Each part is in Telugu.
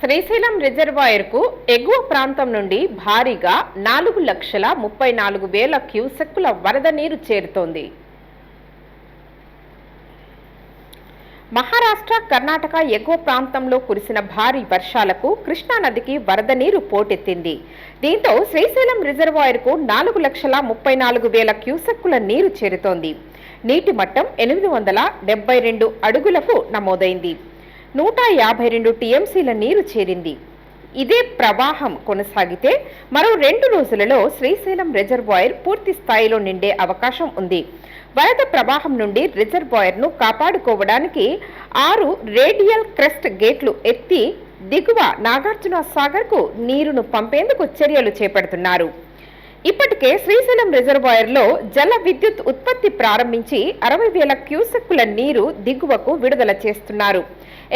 శ్రీశైలం రిజర్వాయర్కు ఎగువ ప్రాంతం నుండి భారీగా నాలుగు లక్షల ముప్పై నాలుగు వేల క్యూసెక్కుల వరద నీరు చేరుతోంది. మహారాష్ట్ర కర్ణాటక ఎగువ ప్రాంతంలో కురిసిన భారీ వర్షాలకు కృష్ణానదికి వరద నీరు పోటెత్తింది. దీంతో శ్రీశైలం రిజర్వాయర్కు నాలుగు లక్షల ముప్పై నాలుగు వేల క్యూసెక్కుల నీరు చేరుతోంది. నీటి మట్టం ఎనిమిది వందల డెబ్బై రెండు అడుగులకు నమోదైంది. నూట యాభై రెండు టీఎంసీల నీరు చేరింది. ఇదే ప్రవాహం కొనసాగితే మరో రెండు రోజులలో శ్రీశైలం రిజర్వాయర్ పూర్తి స్థాయిలో నిండే అవకాశం ఉంది. వరద ప్రవాహం నుండి రిజర్వాయర్ను కాపాడుకోవడానికి ఆరు రేడియల్ క్రెస్ట్ గేట్లు ఎత్తి దిగువ నాగార్జున సాగర్కు నీరును పంపేందుకు చర్యలు చేపడుతున్నారు. ఇప్పటికే శ్రీశైలం రిజర్వాయర్లో జల విద్యుత్ ఉత్పత్తి ప్రారంభించి అరవై వేల క్యూసెక్కుల నీరు దిగువకు విడుదల చేస్తున్నారు.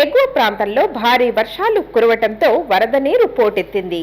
ఎగువ ప్రాంతంలో భారీ వర్షాలు కురవటంతో వరద నీరు పోటెత్తింది.